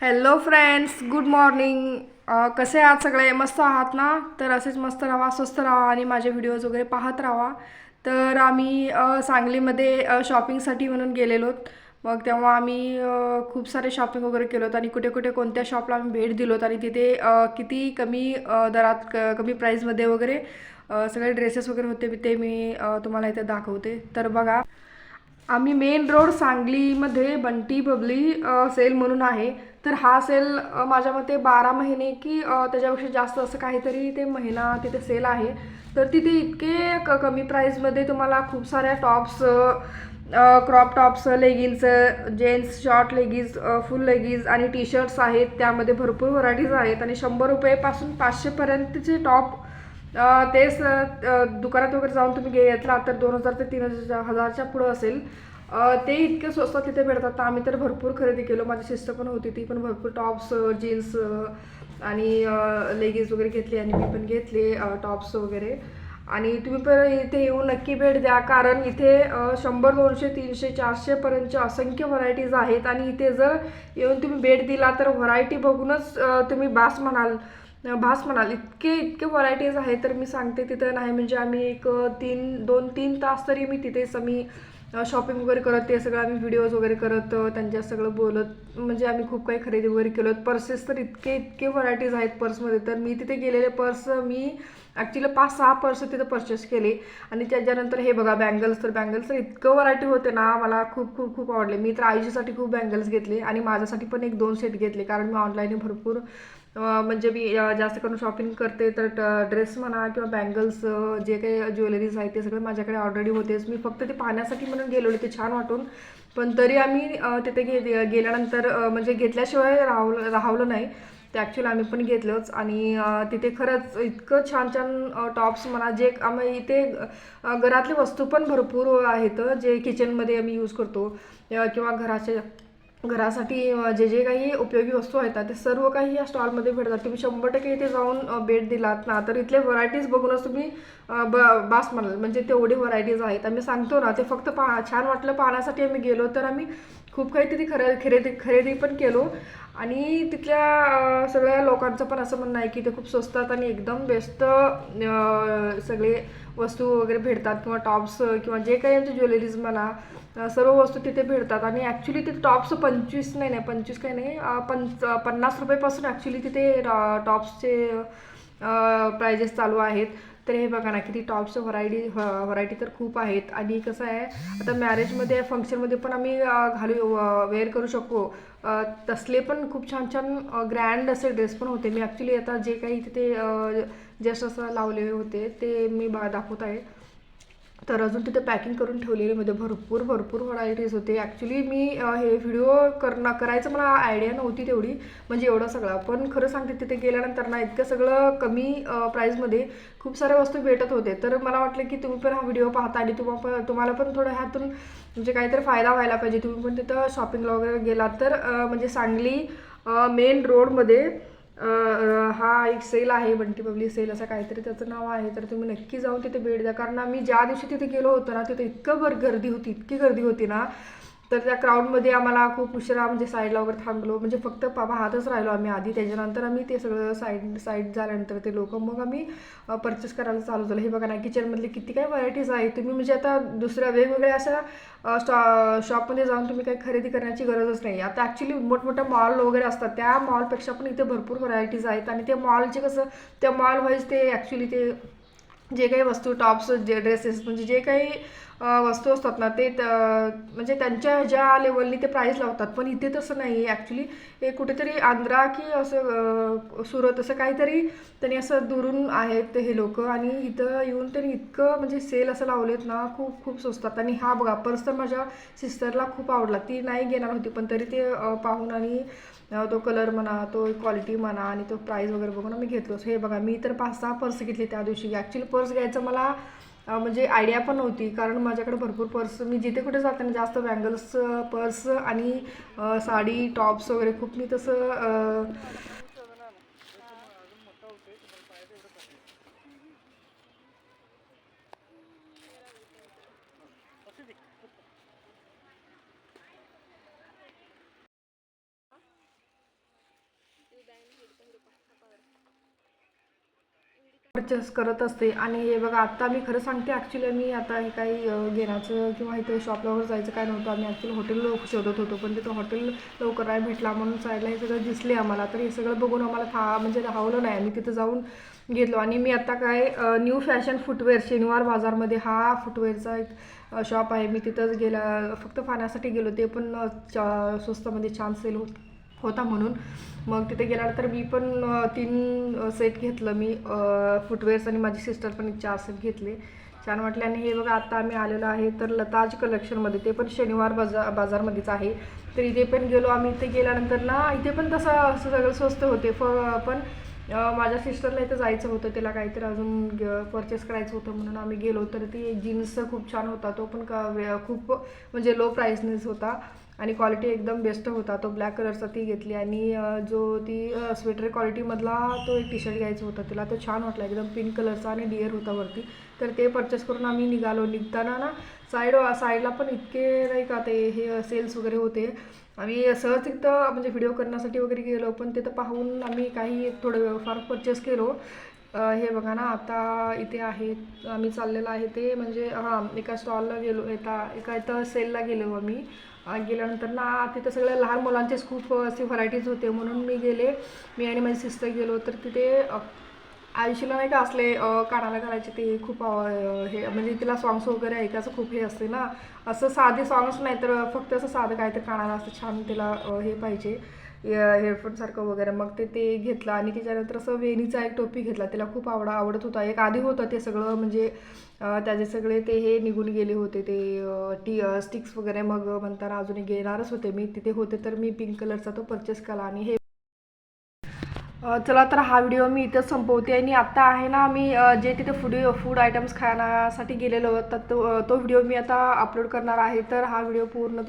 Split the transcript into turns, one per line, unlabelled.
Hello friends good morning कसे आहात सगळे? मस्त आहात ना? तर असेच मस्त राहा स्वस्त राहा आणि माझे व्हिडिओज वगैरे पाहत राहा. तर आम्ही सांगलीमध्ये शॉपिंगसाठी म्हणून गेलेलो. मग तेव्हा आम्ही खूप सारे शॉपिंग वगैरे केलोत आणि कुठे कुठे कोणत्या शॉपला आम्ही भेट दिलोत आणि तिथे किती कमी दरात क कमी प्राईजमध्ये वगैरे सगळे ड्रेसेस वगैरे होते ते मी तुम्हाला इथे दाखवते. तर बघा आम्ही मेन रोड सांगलीमध्ये बंटी बबली सेल म्हणून आहे. तर हा सेल माझ्या मते बारा महिने की त्याच्यापेक्षा जास्त असं काहीतरी ते महिना तिथे सेल आहे. तर तिथे इतके क कमी प्राईजमध्ये तुम्हाला खूप साऱ्या tops crop tops leggings gents short leggings full leggings आणि टी शर्ट्स आहेत. त्यामध्ये भरपूर व्हरायटीज आहेत आणि शंभर रुपयेपासून पाचशेपर्यंतचे टॉप तेच दुकानात वगैरे जाऊन तुम्ही घेतला तर दोन हजार ते तीन हजार हजारच्या पुढं असेल. ते इतकं स्वस्तात तिथे भेटतात तर आम्ही तर भरपूर खरेदी केलो. माझी सिस्टर पण होती ती पण भरपूर टॉप्स जीन्स आणि लेगिन्स वगैरे घेतली आणि मी पण घेतले टॉप्स वगैरे. आणि तुम्ही पण इथे येऊन नक्की भेट द्या कारण इथे शंभर दोनशे तीनशे चारशेपर्यंतच्या असंख्य व्हरायटीज आहेत. आणि इथे जर येऊन तुम्ही भेट दिला तर व्हरायटी बघूनच तुम्ही बास म्हणाल. भास म्हणाल इतके इतके व्हरायटीज आहेत तर मी सांगते तिथं नाही म्हणजे आम्ही एक तीन दोन तीन तास तरी मी तिथेच आम्ही शॉपिंग वगैरे करत ते सगळं आम्ही व्हिडिओज वगैरे करत त्यांच्या सगळं बोलत म्हणजे आम्ही खूप काही खरेदी वगैरे केलो पर्सेस तर इतके इतके व्हरायटीज आहेत पर्समध्ये तर मी तिथे गेलेले पर्स मी ॲक्च्युली पाच सहा पर्स तिथे परचेस केले. आणि त्याच्यानंतर हे बघा बँगल्स तर बँगल्स तर इतकं व्हरायटी होते ना मला खूप खूप खूप आवडले. मी तर आयुष्यासाठी खूप बँगल्स घेतले आणि माझ्यासाठी पण एक दोन सेट घेतले कारण मी ऑनलाईन भरपूर म्हणजे मी जास्त करून शॉपिंग करते तर ड्रेस म्हणा किंवा बँगल्स जे काही ज्वेलरीज आहेत ते सगळं माझ्याकडे ऑलरेडी होतेच मी फक्त ते पाहण्यासाठी म्हणून गेलो ते छान वाटून. पण तरी आम्ही तिथे गे गेल्यानंतर म्हणजे घेतल्याशिवाय राहवलं राहवलं नाही. ते ॲक्च्युली आम्ही पण घेतलंच. आणि तिथे खरंच इतकं छान छान टॉप्स म्हणा जे आम्ही इथे घरातली वस्तू पण भरपूर आहेत जे किचनमध्ये आम्ही यूज करतो. किंवा घराच्या घरासाठी जे जे काही उपयोगी वस्तू आहेत ते सर्व काही या स्टॉलमध्ये भेटतात. तुम्ही शंभर टक्के इथे जाऊन भेट दिलात ना तर इथले व्हरायटीज बघूनच तुम्ही ब बास म्हणाल. म्हणजे तेवढी व्हरायटीज आहेत. आम्ही सांगतो ना ते फक्त पहा छान वाटलं पाहण्यासाठी आम्ही गेलो तर आम्ही खूप काहीतरी खरे खरेदी खरेदी पण केलो. आणि तिथल्या सगळ्या लोकांचं पण असं म्हणणं आहे की ते खूप स्वस्तात आणि एकदम बेस्ट सगळे वस्तू वगैरे भेटतात किंवा टॉप्स किंवा जे काही आमचे ज्वेलरीज म्हणा सर्व वस्तू तिथे भेटतात. आणि ॲक्च्युली तिथे टॉप्स पंचवीस नाही नाही पंचवीस काही नाही पंच पन्नास रुपयेपासून ॲक्च्युली तिथे टॉप्सचे प्रायजेस चालू आहेत. तर हे बघा ना किती टॉप्सचं व्हरायटी व्हरायटी तर खूप आहेत. आणि कसं आहे आता मॅरेजमध्ये फंक्शनमध्ये पण आम्ही घालू वेअर करू शकतो. तसले पण खूप छान छान ग्रँड असे ड्रेस पण होते. मी ॲक्च्युली आता जे काही तिथे जस्ट असं लावलेले होते ते मी बा दाखवत आहे. तर अजून तिथे पॅकिंग करून ठेवलेलीमध्ये भरपूर भरपूर व्हरायटीज होते. ॲक्च्युली मी हे व्हिडिओ करणं करायचं मला आयडिया नव्हती तेवढी. म्हणजे एवढं सगळं. पण खरं सांगते तिथे गेल्यानंतर ना इतकं सगळं कमी प्राईजमध्ये खूप साऱ्या वस्तू भेटत होते तर मला वाटलं की तुम्ही पण हा व्हिडिओ पाहता आणि तुम्हा पण तुम्हाला पण थोडं ह्यातून म्हणजे काहीतरी फायदा व्हायला पाहिजे. तुम्ही पण तिथं शॉपिंगला वगैरे गेलात तर म्हणजे सांगली मेन रोडमध्ये हा एक सेल आहे बंटी पब्लिक सेल असं काहीतरी त्याचं नाव आहे. तर तुम्ही नक्की जाऊन तिथे भेट द्या. कारण मी ज्या दिवशी तिथे गेलो होतो ना तिथे इतकं बर गर्दी होती इतकी गर्दी होती ना. तर त्या क्राऊडमध्ये आम्हाला खूप उशिरा म्हणजे साईडला वगैरे थांबलो. म्हणजे फक्त पा पाहतच राहिलो आम्ही आधी. त्याच्यानंतर आम्ही ते सगळं साईड साईड झाल्यानंतर ते लोक मग आम्ही परचेस करायला चालू झालं. हे बघा ना किचनमधले किती काय व्हरायटीज आहेत तुम्ही म्हणजे आता दुसऱ्या वेगवेगळ्या अशा स्टॉ शॉपमध्ये जाऊन तुम्ही काही खरेदी करण्याची गरजच नाही. आता ॲक्च्युली मोठमोठ्या मॉल वगैरे असतात. त्या मॉलपेक्षा पण इथे भरपूर व्हरायटीज आहेत. आणि ते मॉलचे कसं त्या मॉल वाईज ते ॲक्च्युली ते जे काही वस्तू टॉप्स जे ड्रेसेस म्हणजे जे काही वस्तू असतात ना ते त- म्हणजे त्यांच्या ज्या लेवलनी ते प्राईस लावतात. पण इथे तसं नाही आहे ॲक्च्युली हे कुठेतरी आंध्रा की असं सुरत असं काहीतरी त्यांनी असं दुरून आहेत हे लोक. आणि इथं येऊन त्यांनी इतकं म्हणजे सेल असं लावलेत ना खूप खूप स्वस्तात. आणि हा बघा पर्स तर माझ्या सिस्टरला खूप आवडला. ती नाही घेणार होती पण तरी ते पाहून आणि तो कलर म्हणा तो क्वालिटी म्हणा आणि तो प्राईस वगैरे बघून मी घेतलो. हे बघा मी तर पाच सहा पर्स घेतली त्या दिवशी. ॲक्च्युली पर्स घ्यायचं मला म्हणजे आयडिया पण नव्हती. कारण माझ्याकडे भरपूर पर्स मी जिथे कुठे जाते ना जास्त बँगल्स पर्स आणि साडी टॉप्स वगैरे खूप मी तसं परचेस करत असते. आणि हे बघा आत्ता मी खरं सांगते ॲक्च्युली मी आता हे काही घेण्याचं किंवा इथे शॉपला वगैरे जायचं काय नव्हतं. आम्ही ॲक्च्युली हॉटेल शोधत होतो पण तिथं हॉटेल लवकर आहे भेटला. म्हणून साईडला हे सगळं दिसले आम्हाला. तर हे सगळं बघून आम्हाला था म्हणजे राहवलं नाही. आम्ही तिथं जाऊन घेतलो. आणि मी आता काय न्यू फॅशन फुटवेअर शनिवार बाजारमध्ये हा फुटवेअरचा एक शॉप आहे. मी तिथंच गेला फक्त पाहण्यासाठी गेलो. ते पण स्वस्तामध्ये छान सेल होत होता म्हणून. मग तिथे गेल्यानंतर मी पण तीन सेट घेतलं. मी फुटवेअर्स आणि माझी सिस्टर पण चार सेट घेतले. छान वाटले. आणि हे बघा आता आम्ही आलेलो आहे तर लताज कलेक्शनमध्ये ते पण शनिवार बाजार बाजारमध्येच आहे. तर इथे पण गेलो. आम्ही इथे गेल्यानंतर ना इथे पण तसं असं सगळं स्वस्त होते. फ पण माझ्या सिस्टरला इथं जायचं होतं. तिला काहीतरी अजून परचेस करायचं होतं म्हणून आम्ही गेलो. तर ती जीन्स खूप छान होता. तो पण का खूप म्हणजे लो प्राईसनेच होता. आणि क्वालिटी एकदम बेस्ट होता. तो ब्लॅक कलरचा ती घेतली आणि जो ती स्वेटर क्वालिटीमधला तो एक टी शर्ट घ्यायचा होता. तिला तो छान वाटला. एकदम पिंक कलरचा आणि डिअर होता वरती. तर ते परचेस करून आम्ही निघालो. निघताना ना साईड साईडला पण इतके नाही का ते हे सेल्स वगैरे होते. आम्ही सहज तिथं म्हणजे व्हिडिओ करण्यासाठी वगैरे गेलो. पण तिथं पाहून आम्ही काही थोडं फार परचेस केलो. हे बघा ना आता इथे आहे आम्ही चाललेलं आहे ते म्हणजे हां एका स्टॉलला गेलो एका एका इथं सेलला गेलो आम्ही. गेल्यानंतर ना तिथं सगळ्या लहान मुलांचेच खूप असे व्हरायटीज होते. म्हणून मी गेले. मी आणि माझी सिस्टर गेलो. तर तिथे अ, नाही का असले कानाला घालायचे ते खूप हे म्हणजे तिला सॉंग्स वगैरे ऐकायचं खूप हे असते ना. असं साधे सॉंग्स नाही तर फक्त असं साधं काय तर कानाला असं छान तिला हे पाहिजे. हेडफोनसारखं वगैरे. मग ते ते घेतलं आणि त्याच्यानंतर असं वेणीचा एक टोपी घेतला. तिला खूप आवडा आवडत होता. एक आधी होतं ते सगळं म्हणजे त्याचे सगळे ते हे निघून गेले होते. ते टी स्टिक्स वगैरे. मग म्हणताना अजून घेणारच होते मी. तिथे होते तर मी पिंक कलरचा तो परचेस केला आणि हे चला तर हा व्हिडिओ मी इथंच संपवते आणि आत्ता आहे ना मी जे तिथे फूड फूड आयटम्स खाण्यासाठी गेलेलो तर तो तो व्हिडिओ मी आता अपलोड करणार आहे. तर हा व्हिडिओ पूर्ण तुम्ही